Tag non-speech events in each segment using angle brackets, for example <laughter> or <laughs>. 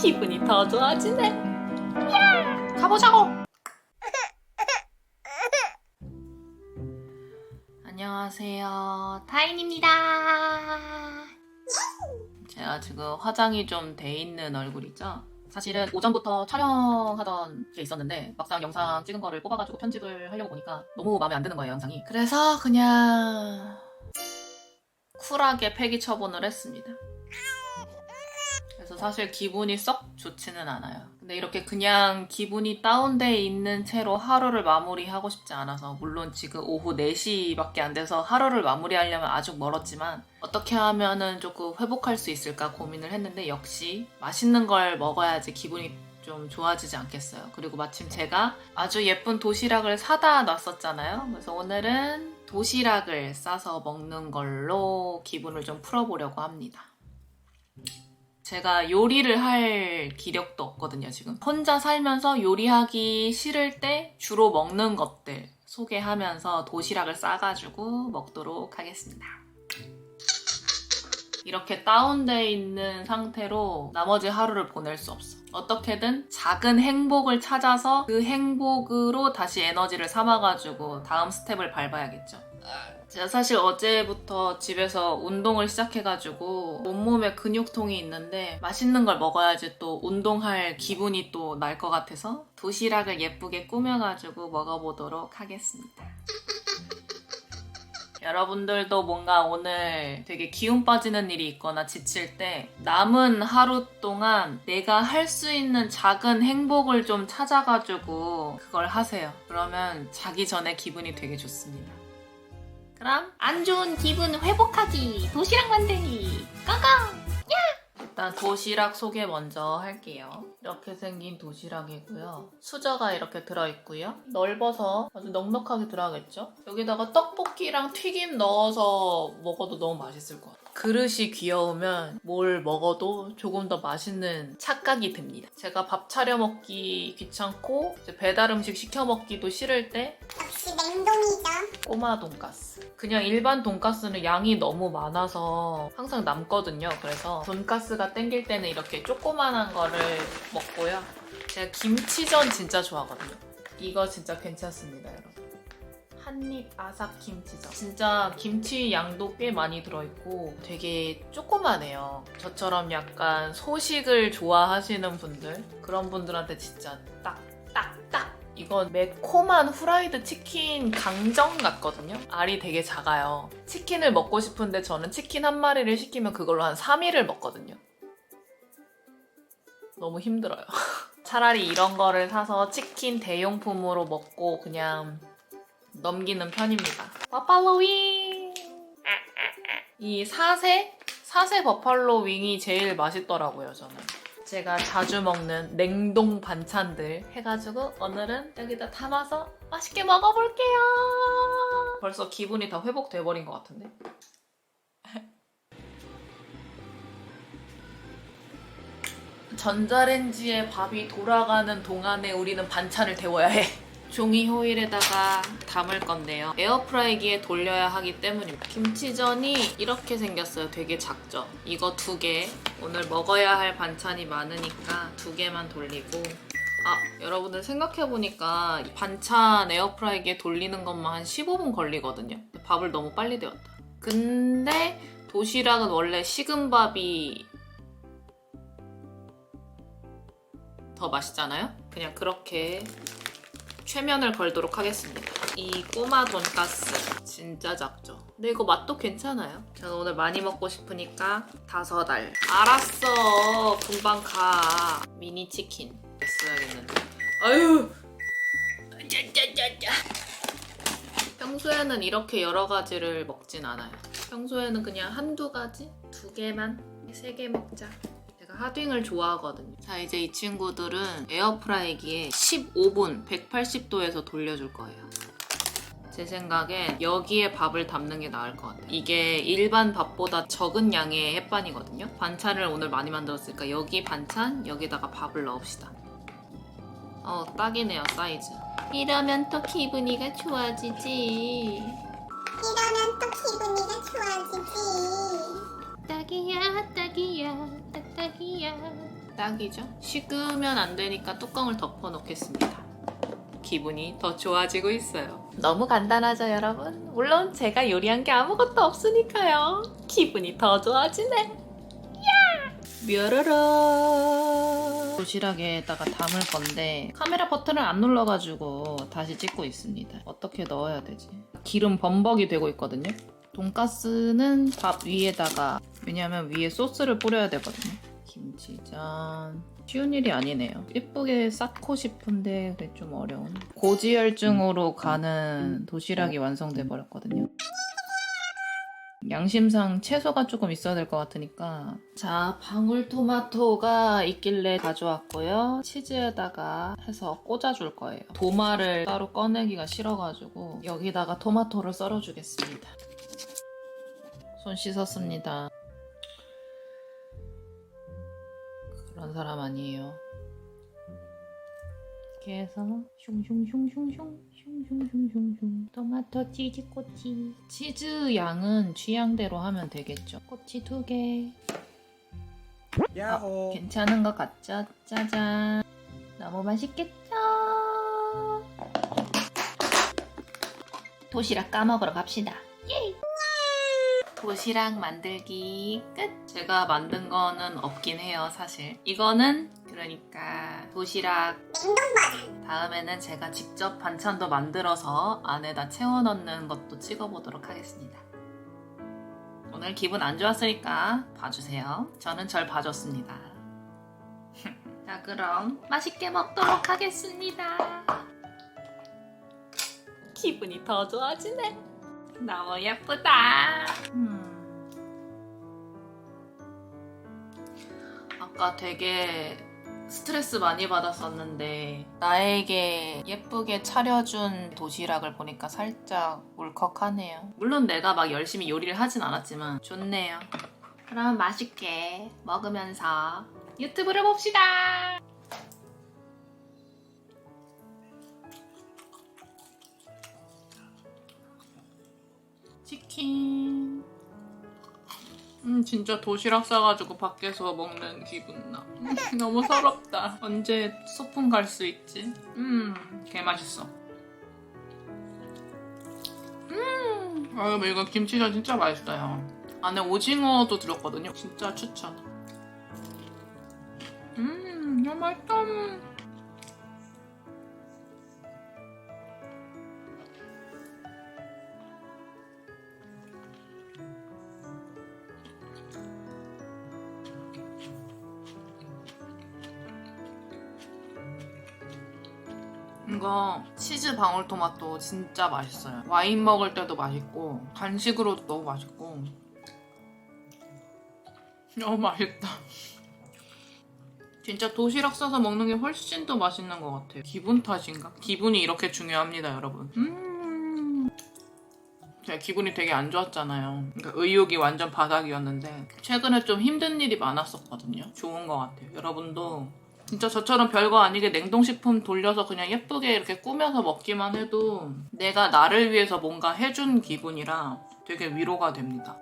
기분이 더 좋아지네. 가보자고. 안녕하세요. 타인입니다. 제가 지금 화장이 좀 돼 있는 얼굴이죠? 사실은 오전부터 촬영하던 게 있었는데 막상 영상 찍은 거를 뽑아가지고 편집을 하려고 보니까 너무 마음에 안 드는 거예요, 영상이. 그래서 그냥 쿨하게 폐기 처분을 했습니다. 사실 기분이 썩 좋지는 않아요. 근데 이렇게 그냥 기분이 다운돼 있는 채로 하루를 마무리하고 싶지 않아서 물론 지금 오후 4시밖에 안 돼서 하루를 마무리하려면 아직 멀었지만 어떻게 하면은 조금 회복할 수 있을까 고민을 했는데 역시 맛있는 걸 먹어야지 기분이 좀 좋아지지 않겠어요. 그리고 마침 제가 아주 예쁜 도시락을 사다 놨었잖아요. 그래서 오늘은 도시락을 싸서 먹는 걸로 기분을 좀 풀어보려고 합니다. 제가 요리를 할 기력도 없거든요, 지금. 혼자 살면서 요리하기 싫을 때 주로 먹는 것들 소개하면서 도시락을 싸가지고 먹도록 하겠습니다. 이렇게 다운돼 있는 상태로 나머지 하루를 보낼 수 없어. 어떻게든 작은 행복을 찾아서 그 행복으로 다시 에너지를 삼아가지고 다음 스텝을 밟아야겠죠. 제가 사실 어제부터 집에서 운동을 시작해가지고 온몸에 근육통이 있는데 맛있는 걸 먹어야지 또 운동할 기분이 또 날 것 같아서 도시락을 예쁘게 꾸며가지고 먹어보도록 하겠습니다. <laughs> 여러분들도 뭔가 오늘 되게 기운 빠지는 일이 있거나 지칠 때 남은 하루 동안 내가 할 수 있는 작은 행복을 좀 찾아가지고 그걸 하세요. 그러면 자기 전에 기분이 되게 좋습니다. 그럼 안 좋은 기분 회복하기 도시락 만들기 고고! 일단 도시락 소개 먼저 할게요. 이렇게 생긴 도시락이고요. 수저가 이렇게 들어있고요. 넓어서 아주 넉넉하게 들어가겠죠? 여기다가 떡볶이랑 튀김 넣어서 먹어도 너무 맛있을 것 같아요. 그릇이 귀여우면 뭘 먹어도 조금 더 맛있는 착각이 듭니다. 제가 밥 차려 먹기 귀찮고 배달 음식 시켜 먹기도 싫을 때 냉동이죠. 꼬마 돈가스. 그냥 일반 돈가스는 양이 너무 많아서 항상 남거든요. 그래서 돈가스가 땡길 때는 이렇게 조그만한 거를 먹고요. 제가 김치전 진짜 좋아하거든요. 이거 진짜 괜찮습니다, 여러분. 한입 아삭 김치전. 진짜 김치 양도 꽤 많이 들어있고 되게 조그만해요. 저처럼 약간 소식을 좋아하시는 분들 그런 분들한테 진짜 딱 이건 매콤한 후라이드 치킨 강정 같거든요. 알이 되게 작아요. 치킨을 먹고 싶은데 저는 치킨 한 마리를 시키면 그걸로 한 3일을 먹거든요. 너무 힘들어요. <laughs> 차라리 이런 거를 사서 치킨 대용품으로 먹고 그냥 넘기는 편입니다. 버팔로 윙! 이 사세? 사세 버팔로 윙이 제일 맛있더라고요, 저는. 제가 자주 먹는 냉동 반찬들 해가지고 오늘은 여기다 담아서 맛있게 먹어볼게요. 벌써 기분이 다 회복돼버린 것 같은데. <laughs> 전자레인지에 밥이 돌아가는 동안에 우리는 반찬을 데워야 해. 종이 호일에다가 담을 건데요. 에어프라이기에 돌려야 하기 때문입니다. 김치전이 이렇게 생겼어요. 되게 작죠? 이거 두 개. 오늘 먹어야 할 반찬이 많으니까 두 개만 돌리고. 아, 여러분들 생각해보니까 반찬 에어프라이기에 돌리는 것만 한 15분 걸리거든요. 밥을 너무 빨리 데웠다. 근데 도시락은 원래 식은 밥이 더 맛있잖아요? 그냥 그렇게 최면을 걸도록 하겠습니다. 이 꼬마 돈가스 진짜 작죠? 근데 이거 맛도 괜찮아요. 저는 오늘 많이 먹고 싶으니까 다섯 알. 알았어. 금방 가. 미니 치킨 써야겠는데. 아유. 짜짜짜짜. 평소에는 이렇게 여러 가지를 먹진 않아요. 평소에는 그냥 한두 가지? 두 개만? 세 개 먹자. 하딩을 좋아하거든요. 자, 이제 이 친구들은 에어프라이기에 15분 180도에서 돌려줄 거예요. 제 생각엔 여기에 밥을 담는 게 나을 것 같아요. 이게 일반 밥보다 적은 양의 햇반이거든요. 반찬을 오늘 많이 만들었으니까 여기 반찬, 여기다가 밥을 넣읍시다. 어, 딱이네요, 사이즈. 이러면 또 기분이가 좋아지지. 이러면 또 기분이가 좋아지지. 딱이야, 딱이야, 딱딱이야. 딱이죠? 식으면 안 되니까 뚜껑을 덮어 놓겠습니다. 기분이 더 좋아지고 있어요. 너무 간단하죠, 여러분? 물론 제가 요리한 게 아무것도 없으니까요. 기분이 더 좋아지네. 야! 뾰로로. 도시락에다가 담을 건데 카메라 버튼을 안 눌러가지고 다시 찍고 있습니다. 어떻게 넣어야 되지? 기름 범벅이 되고 있거든요. 돈가스는 밥 위에다가 왜냐면 위에 소스를 뿌려야 되거든요. 김치전. 쉬운 일이 아니네요. 예쁘게 쌓고 싶은데 그게 좀 어려운. 고지혈증으로 가는 도시락이 완성돼 버렸거든요. 양심상 채소가 조금 있어야 될 것 같으니까. 자 방울토마토가 있길래 가져왔고요. 치즈에다가 해서 꽂아줄 거예요. 도마를 따로 꺼내기가 싫어가지고 여기다가 토마토를 썰어주겠습니다. 손 씻었습니다 사람 아니에요 이렇게 해서 슝슝슝슝슝 슝슝슝슝슝 토마토 치즈 꼬치 치즈 양은 취향대로 하면 되겠죠 꼬치 두 개 야호. 괜찮은 것 같죠? 짜잔 너무 맛있겠죠? 도시락 까먹으러 갑시다 예! 도시락 만들기 끝 제가 만든 거는 없긴 해요 사실 이거는 그러니까 도시락 다음에는 제가 직접 반찬도 만들어서 안에다 채워 넣는 것도 찍어보도록 하겠습니다. 오늘 기분 안 좋았으니까 봐주세요. 저는 절 봐줬습니다. <laughs> 자, 그럼 맛있게 먹도록 하겠습니다. 기분이 더 좋아지네. 너무 예쁘다. 음. 아까 되게 스트레스 많이 받았었는데 나에게 예쁘게 차려준 도시락을 보니까 살짝 울컥하네요. 물론 내가 막 열심히 요리를 하진 않았지만 좋네요. 그럼 맛있게 먹으면서 유튜브를 봅시다. 치킨. 음 진짜 도시락 싸가지고 밖에서 먹는 기분 나. 음, 너무 서럽다. 언제 소풍 갈 수 있지? 음, 개 맛있어. 음, 아 여러분 이거 김치전 진짜 맛있어요. 안에 오징어도 들었거든요. 진짜 추천. 음, 너무 맛있다. 이거 치즈 방울토마토 진짜 맛있어요. 와인 먹을 때도 맛있고 간식으로도 너무 맛있고 너무 맛있다. 진짜 도시락 싸서 먹는 게 훨씬 더 맛있는 것 같아요. 기분 탓인가? 기분이 이렇게 중요합니다, 여러분. 음. 제가 기분이 되게 안 좋았잖아요. 그러니까 의욕이 완전 바닥이었는데 최근에 좀 힘든 일이 많았었거든요. 좋은 것 같아요. 여러분도 진짜 저처럼 별거 아니게 냉동식품 돌려서 그냥 예쁘게 이렇게 꾸며서 먹기만 해도 내가 나를 위해서 뭔가 해준 기분이라 되게 위로가 됩니다.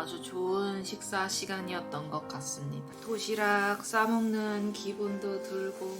아주 좋은 식사 시간이었던 것 같습니다. 도시락 싸먹는 기분도 들고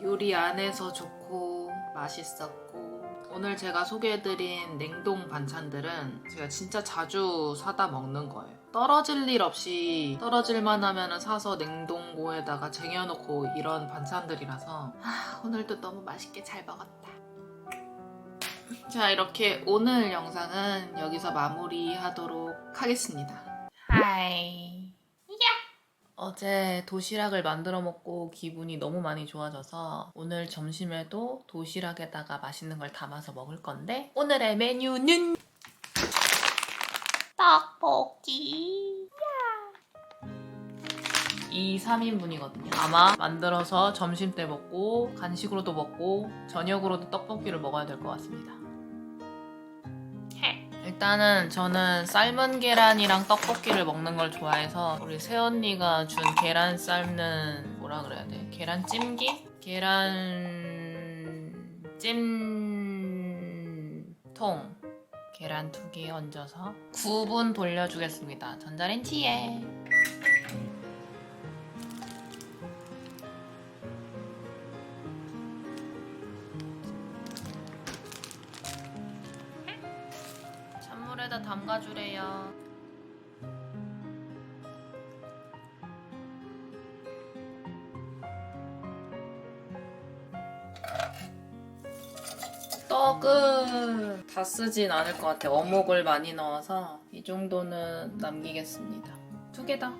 요리 안에서 좋고 맛있었고 오늘 제가 소개해드린 냉동 반찬들은 제가 진짜 자주 사다 먹는 거예요. 떨어질 일 없이 떨어질만 하면 사서 냉동고에다가 쟁여놓고 이런 반찬들이라서 아, 오늘도 너무 맛있게 잘 먹었다. 자, 이렇게 오늘 영상은 여기서 마무리하도록 하겠습니다. 하이. 야! 어제 도시락을 만들어 먹고 기분이 너무 많이 좋아져서 오늘 점심에도 도시락에다가 맛있는 걸 담아서 먹을 건데 오늘의 메뉴는 떡볶이. 2, 3인분이거든요. 아마 만들어서 점심 때 먹고 간식으로도 먹고 저녁으로도 떡볶이를 먹어야 될 것 같습니다. 일단은 저는 삶은 계란이랑 떡볶이를 먹는 걸 좋아해서 우리 새언니가 준 계란 삶는 뭐라 그래야 돼? 계란 찜기? 계란 찜통 계란 두 개 얹어서 9분 돌려주겠습니다. 전자레인지에. 떡은 다 쓰진 않을 것 같아요. 어묵을 많이 넣어서 이 정도는 남기겠습니다. 두 개다.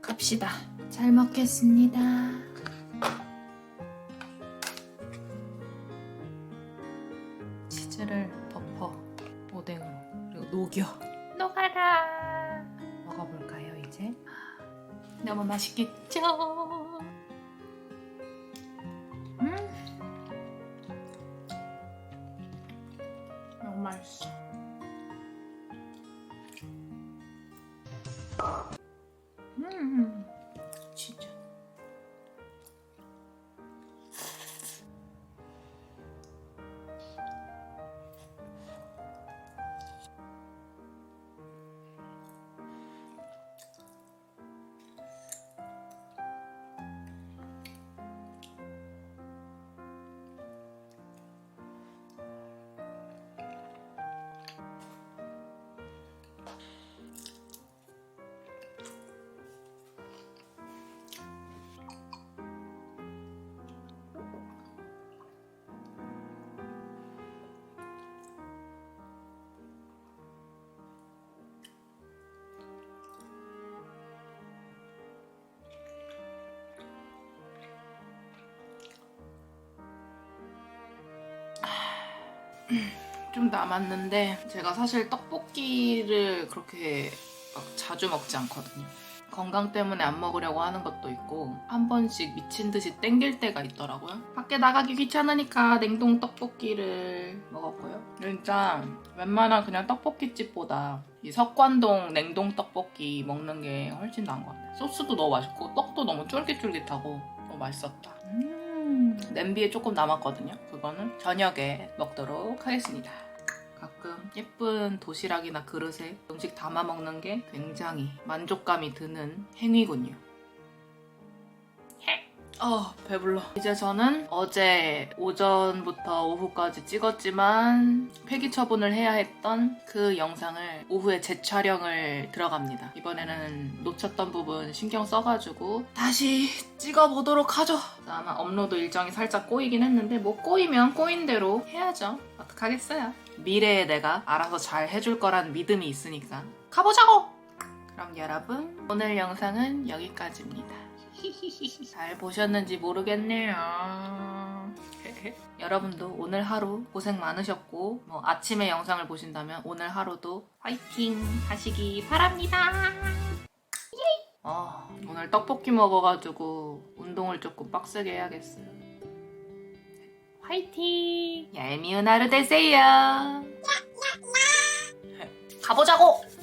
갑시다. 잘 먹겠습니다. 치즈를 덮어 오뎅으로 그리고 녹여 녹아라 먹어볼까요 이제? <gasps> 너무 맛있겠죠? 음 너무 맛있어 좀 남았는데 제가 사실 떡볶이를 그렇게 막 자주 먹지 않거든요. 건강 때문에 안 먹으려고 하는 것도 있고 한 번씩 미친 듯이 땡길 때가 있더라고요. 밖에 나가기 귀찮으니까 냉동 떡볶이를 먹었고요. 진짜 웬만한 그냥 떡볶이집보다 이 석관동 냉동 떡볶이 먹는 게 훨씬 나은 것 같아요. 소스도 너무 맛있고 떡도 너무 쫄깃쫄깃하고 너무 맛있었다. 음, 냄비에 조금 남았거든요. 그거는 저녁에 먹도록 하겠습니다. 가끔 예쁜 도시락이나 그릇에 음식 담아 먹는 게 굉장히 만족감이 드는 행위군요. 어, 배불러. 이제 저는 어제 오전부터 오후까지 찍었지만 폐기 처분을 해야 했던 그 영상을 오후에 재촬영을 들어갑니다. 이번에는 놓쳤던 부분 신경 써가지고 다시 찍어보도록 하죠. 아마 업로드 일정이 살짝 꼬이긴 했는데 뭐 꼬이면 꼬인 대로 해야죠. 어떡하겠어요. 미래에 내가 알아서 잘 해줄 거란 믿음이 있으니까 가보자고! 그럼 여러분 오늘 영상은 여기까지입니다. 잘 보셨는지 모르겠네요. 여러분도 오늘 하루 고생 많으셨고 뭐 아침에 영상을 보신다면 오늘 하루도 화이팅 하시기 바랍니다. 아, 오늘 떡볶이 먹어가지고 운동을 조금 빡세게 해야겠어요. 화이팅! 얄미운 하루 되세요. 가보자고!